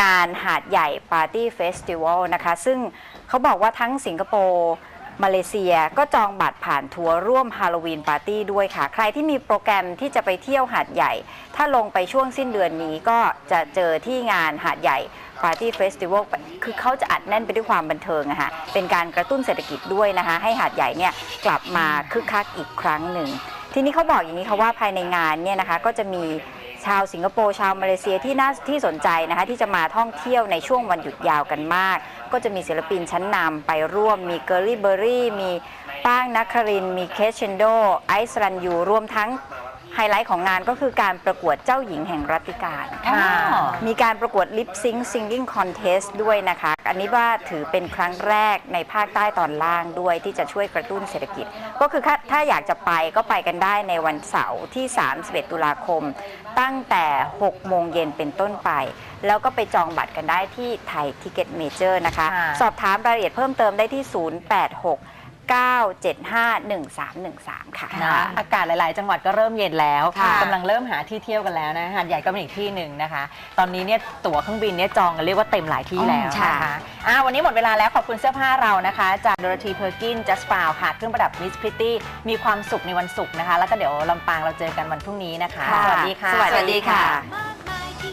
งานหาดใหญ่ปาร์ตี้เฟสติวัลนะคะ ซึ่งเขาบอกว่าทั้งสิงคโปร์มาเลเซียก็จองบัตรผ่านทัวร์ร่วมฮาโลวีนปาร์ตี้ด้วยค่ะ ใครที่มีโปรแกรมที่จะไปเที่ยวหาดใหญ่ ถ้าลงไปช่วงสิ้นเดือนนี้ก็จะเจอที่งานหาดใหญ่ปาร์ตี้เฟสติวัลคือเขาจะอัดแน่นไปด้วยความบันเทิงอะค่ะเป็นการกระตุ้นเศรษฐกิจด้วยนะคะ ให้หาดใหญ่เนี่ยกลับมาคึกคักอีกครั้งหนึ่ง ทีนี้เขาบอกอย่างนี้ค่ะว่าภายในงานเนี่ยนะคะก็จะมี ชาวสิงคโปร์ชาวมาเลเซียที่น่าที่สนใจนะคะที่จะมาท่องเที่ยวในช่วงวันหยุดยาวกันมาก ก็จะมีศิลปินชั้นนำไปร่วม มีเกอร์ลี่เบอร์รี่ มีป้างนักคริน มีเคชเชนโด ไอซ์รันยูรวมทั้ง ไฮไลท์ของงานก็คือการประกวดเจ้าหญิงแห่งรัตติการอ๋อ มีการประกวด Lip Sync Singing Contest ด้วยนะคะ อันนี้ว่าถือเป็นครั้งแรกในภาคใต้ตอนล่างด้วยที่จะช่วยกระตุ้นเศรษฐกิจ ก็คือถ้าถ้าอยากจะไปก็ไปกันได้ในวันเสาร์ที่ 31 ตุลาคม ตั้งแต่ 6 โมงเย็นเป็นต้นไป แล้วก็ไปจองบัตรกันได้ที่ไทยทิเก็ตเมเจอร์นะคะ ค่ะ สอบถามรายละเอียดเพิ่มเติมได้ที่ 086 975 1313 ค่ะ นะอากาศหลาย ๆ จังหวัดก็เริ่มเย็นแล้วค่ะกำลังเริ่มหาที่เที่ยวกันแล้วนะหาดใหญ่ก็เป็นอีกที่หนึ่งนะคะ ตอนนี้เนี่ยตั๋วเครื่องบินเนี่ยจองกันเรียกว่าเต็มหลายที่แล้วค่ะนะคะอ่าวันนี้หมดเวลาแล้วขอบคุณเสื้อผ้าเรานะคะ จากด o ร t ีเพอร์กินจัสปาวค่ะ เครื่องประดับมิสพริตตี้มีความสุขในวันศุกร์นะคะ แล้วก็เดี๋ยวลำปางเราเจอกันวันพรุ่งนี้นะคะ สวัสดีค่ะ สวัสดีค่ะ My